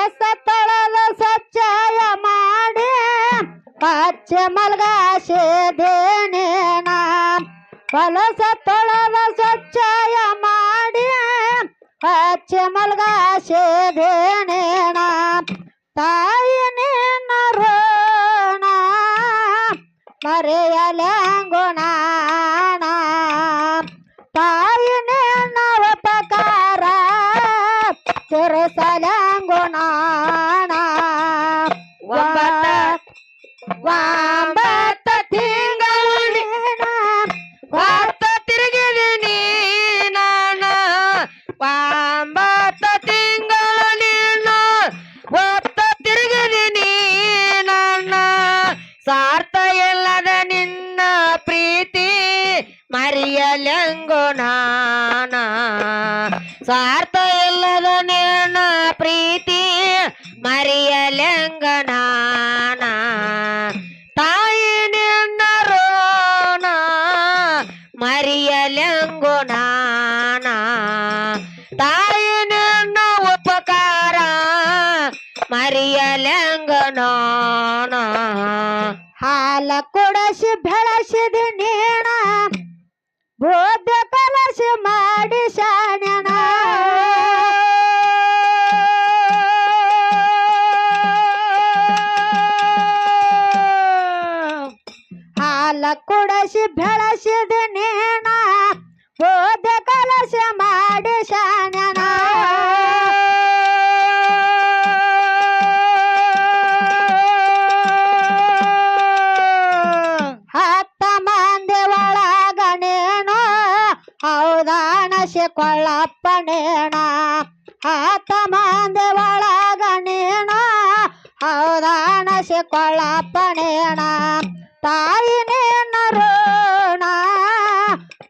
ಹೊಲಸ ತೊಳೆದ ಸ್ವಚ್ಛಯ ಮಾಡಿ. ಪಚ್ಚ ಮಲ್ಗಾಸಿದೇನೇನ ಹೊಲಸ ತೊಳೆದ ಸ್ವಚ್ಛಯ ಮಾಡಿ. ಪಚ್ಚ ಮಲ್ಗಾಸಿದೇನೇನ ತಾಯಿ ನಿನ್ನ ಋಣ ಮರೆಯಲಂಗುಣ ಮರೆಯಲೆಂಗು ನಾನ ಸ್ವಾರ್ಥ ಇಲ್ಲದ ನಿನ್ನ ಪ್ರೀತಿ ಮರಿಯಲೆಂಗ ನಾನ ತಾಯಿ ನಿನ್ನರೋಣ ರೋಣ ಮರೆಯಲೆಂಗು ನಾನ ತಾಯಿ ನಿನ್ನ ಉಪಕಾರ ಮರಿಯಲೆಂಗ ನಾನ ಹಾಲ ಕೊಡಸಿ, ಬೆಳಸಿದ ಹೌದಾಣಸಿ ಕೊಳ್ಳಪ್ಪನೇಣ ಹತ್ತ ಮಂದಿ ಒಳಗಣೇನು ಹೌದಾಣಸಿ ಕೊಳ್ಳಪ್ಪನೇಣ ತಾಯಿ ನಿನ್ನ ಋಣ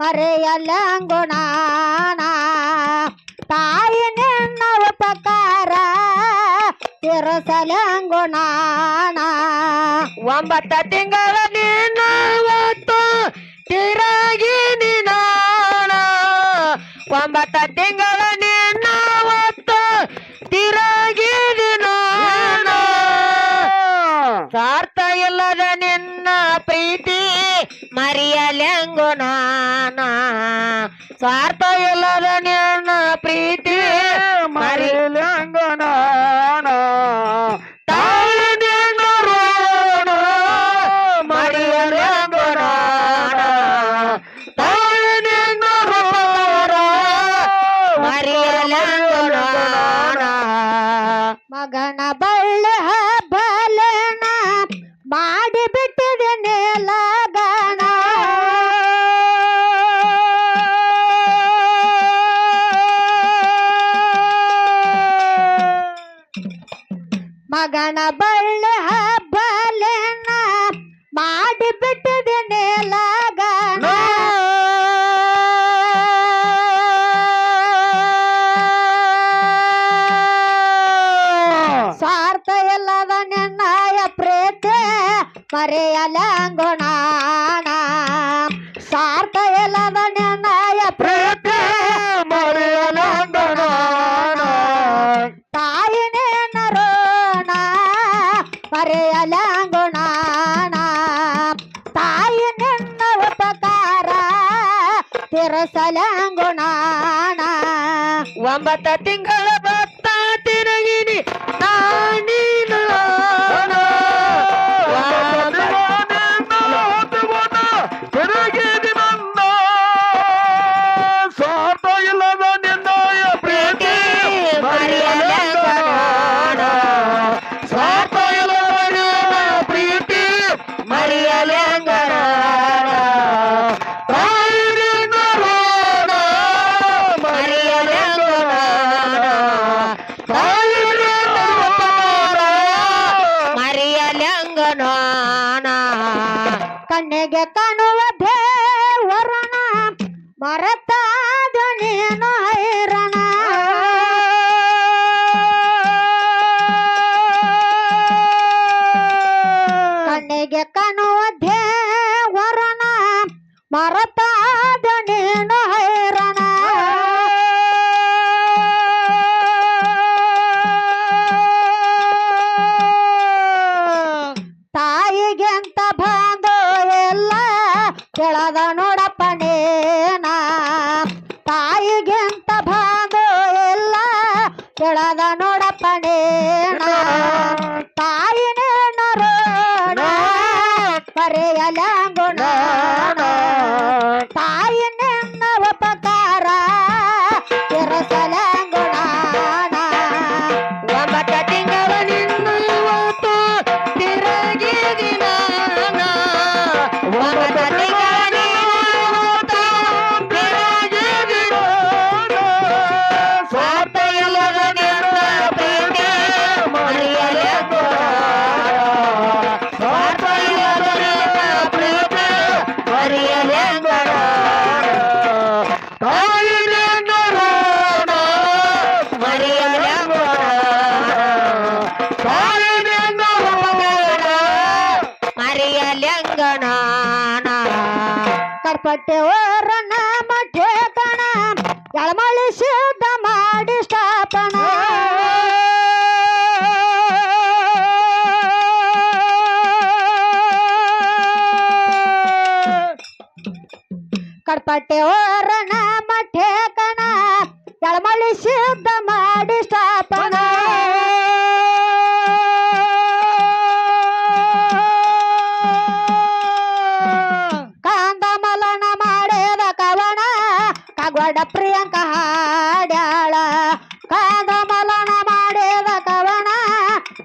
ಮರೆಯಲ್ಲಂಗುಣ ತಾಯಿ ನಿನ್ನ ಉಪಕಾರ ತಿರುಸಲಂಗುಣ ಒಂಬತ್ತ ತಿಂಗಳ ನಿನ್ನ ಒಂಬತ್ತ ತಿಂಗಳ ನಿನ್ನ ಹೊತ್ತು ತಿರುಗಿ ನಿನಾಣ ಸ್ವಾರ್ಥ ಇಲ್ಲದ ನಿನ್ನ ಪ್ರೀತಿ ಮರೆಯಲೆಂಗು ನಾನ. ಸ್ವಾರ್ಥ ಇಲ್ಲದ ನಿನ್ನ ಪ್ರೀತಿ ಮರೆಯಲೆಂಗು ಮಗನ ಬಳ್ಳಿ ಹಬ್ಬಲೇನ ಮಾಡಿ ಬಿಟ್ಟಿದ್ದೇನೆ ಲಗನ ಸ್ವಾರ್ಥ ಇಲ್ಲದ ನಿನ್ನಯ ಪ್ರೀತೆ ಮರೆಯಲಂಗುಣ ತಿರಸಲಂಗುಣ ಒಂಬತ್ತ ತಿಂಗಳ ಭತ್ತ ತಿರುಗಿನಿ. ಕಣ್ಣಿಗೆ ಕಾಣುವ ದೇವರನ ಮರತಾದ ನೀನು ಹೈರಣ? ಕಣ್ಣಿಗೆ ಕಾಣುವ ದೇವರನ ಮರತಾದ ಕೇಳದ ನೋಡಪ್ಪಣೆ ಗಣಾನ ಕರ್ಪಟ್ಟೆ ಓರಣ ಮಠೆ ಕಣ. ಎಳಮಳಿ ಸಿದ್ಧ ಮಾಡಿ ಸ್ಥಾಪನ. ಕಡ್ಪಟ್ಟೆ ಓರಣ ಮಠೆ ಕಣ. ಎಳಮಳಿ ಸಿದ್ಧ ಮಾಡಿ ಸ್ಥಾಪನ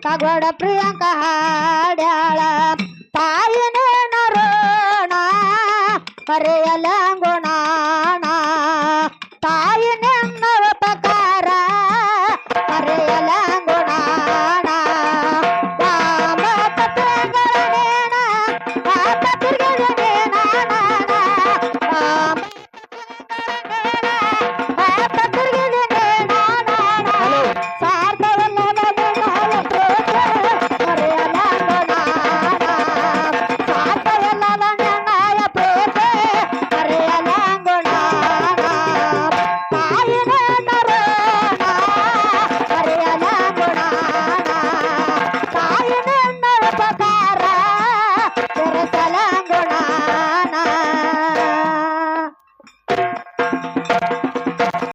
ಕಾಗೋಡ ಪ್ರಿಯಾಂಕ ಹಾಡ್ಯಾಳ.